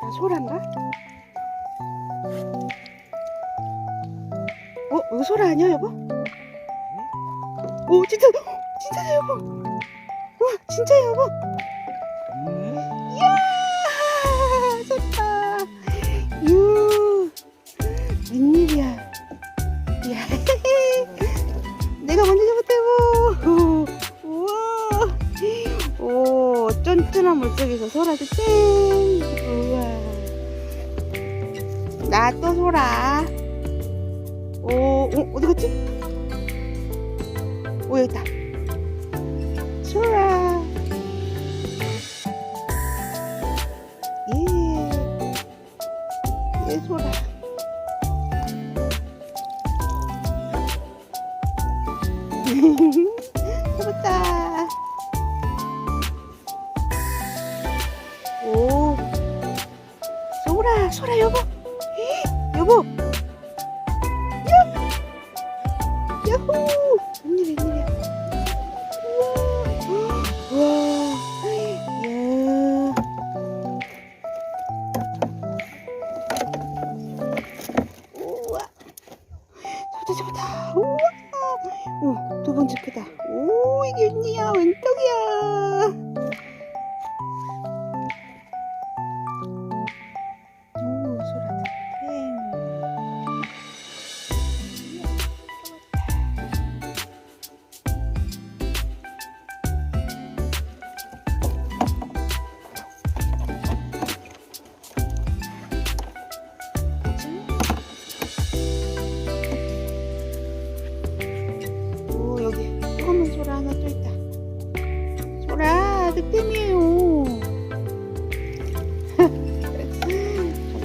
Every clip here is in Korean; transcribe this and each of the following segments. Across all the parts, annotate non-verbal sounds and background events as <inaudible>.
나 소란가? 어? 이거 소라 아니야 여보? 오 진짜 진짜다 여보! 와 진짜 여보! 이야 좋다! 유 웬일이야. 이야 <laughs> 내가 먼저 잡았대요 우와! 오 쫀쫀한 물속에서 소라도 짠 나또 소라 오, 어, 어디 갔지? 오 여기 있다. 소라 예, 예 소라 잡았다. <laughs> 오. 소라 소라 여보. 에? 여보. 야! 야호! 웬일이야 웬일이야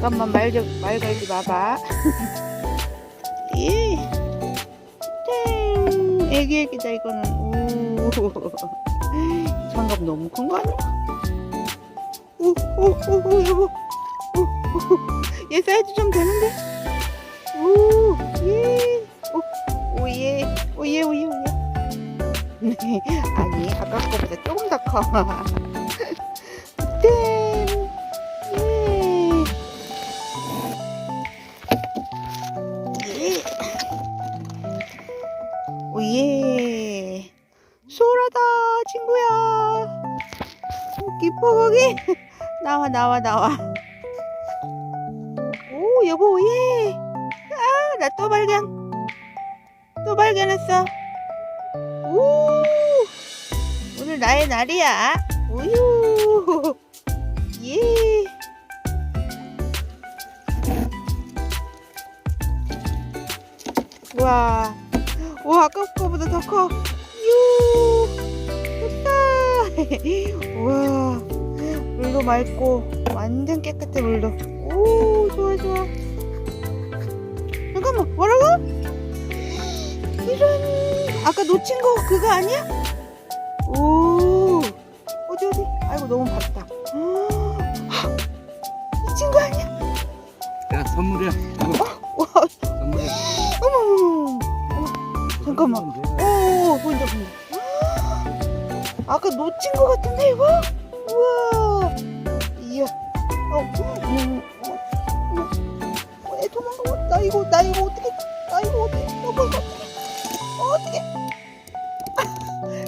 잠깐만 말, 좀- 말 걸지 마봐. 예. 땡. 애기 애기다 이거는. 오. 장갑 너무 큰 거 아니야? 오 오 오 오, 여보 오, 오, 얘 사이즈 좀 되는데? 오 예. 오예. 오 예 오 예 오 예. 아니 아까 거보다 조금 더 커. <laughs> 깊어 거기. 나와 나와. 오 여보 오예. 아 나 또 발견. 또 발견했어. 오 오늘 나의 날이야 우유 <laughs> 예 와, 와 아까 거보다 더커 유 됐다 <laughs> 와 물도 맑고 완전 깨끗해 물도 오 좋아 좋아 잠깐만 뭐라고? 이런 아까 놓친 거 그거 아니야? 오 어디 어디 아이고 너무 밝다 이 친구 아니야? 야 선물이야. 이거 와 선물이야. 어머 어머 잠깐만. 오 보인다 보인다 아까 놓친 거 같은데 이거? 우와 어, 음, 어, 어, 어, 애 도망가 나 이거 나 이거 어떻게 나 이거 어떻게 여보 이거 어떻게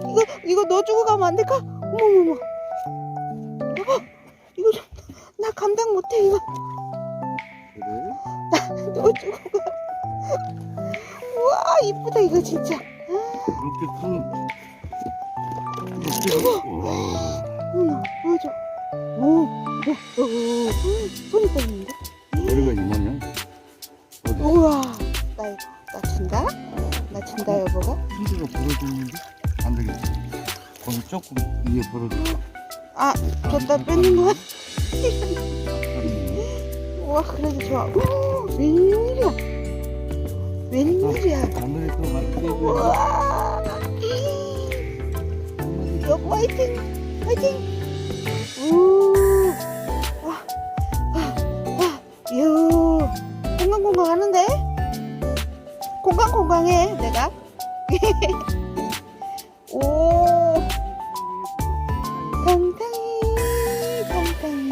이거 이거 넣어주고 가면 안 될까? 어머머머 여보 이거 좀 나 감당 못해 이거 그래? 넣어주고 가 우와 이쁘다 이거 진짜 이렇게 큰. 이렇게. 와. 어머나 보여줘 오, 오, 오, 오, 손이 떨리는데? 머리가 이만해. 어디? 우와 나 이거 나 준다? 나 준다 여보가? 손으로 벌어주는데 안 되겠어. 거기 조금 위에 벌어줘. 아 줬다 뺏는 거야? 아, 우와 그래도 좋아 오, 웬일이야 웬일이야 하늘에 또 맑게 우와 이, 여보 화이팅 화이팅 우 유 건강건강 하는데 건강건강해 내가 <laughs> 오 탕탕이 탕탕이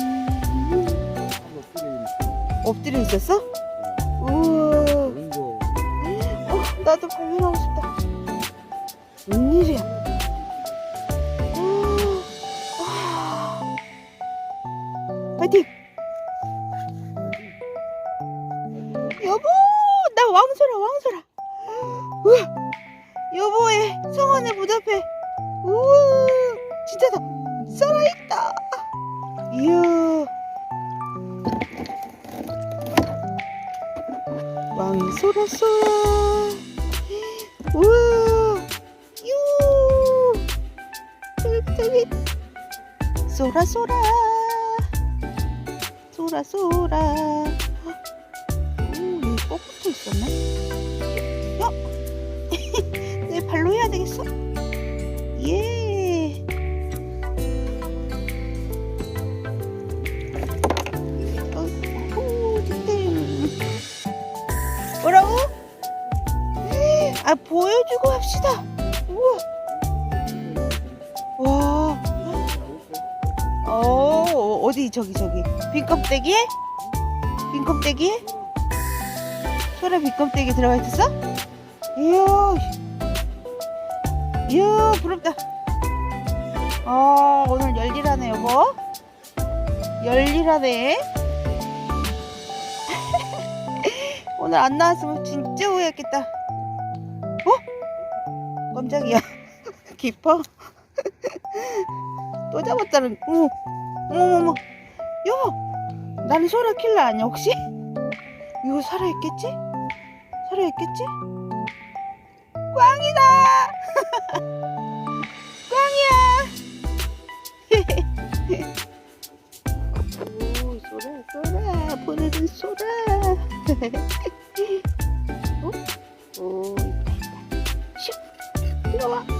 엎드려 있었어? 우와. 어, 나도 발견하고 싶다. 웬일이야? 쏘라 우와. 유. 쏘라 쏘라. 쏘라 쏘라. 오 여기 꼭 붙어 있었네. 야! <laughs> 내 발로 해야 되겠어? 아 보여주고 합시다. 우와. 와. 어 어디 저기 저기 빈 껍데기에? 빈 껍데기에? 소라 빈 껍데기 들어가 있었어? 이야. 이야 부럽다. 어 오늘 열일하네 여보. 열일하네. <laughs> 오늘 안 나왔으면 진짜 후회했겠다. 어? 깜짝이야. <laughs> 깊어? <laughs> 또 잡았다는, 어머, 어머머머. 여보, 나는 소라 킬러 아니야, 혹시? 이거 살아있겠지? 살아있겠지? 꽝이다! <laughs> 꽝이야! 오, 소라, 소라, 보내준 소라. 了。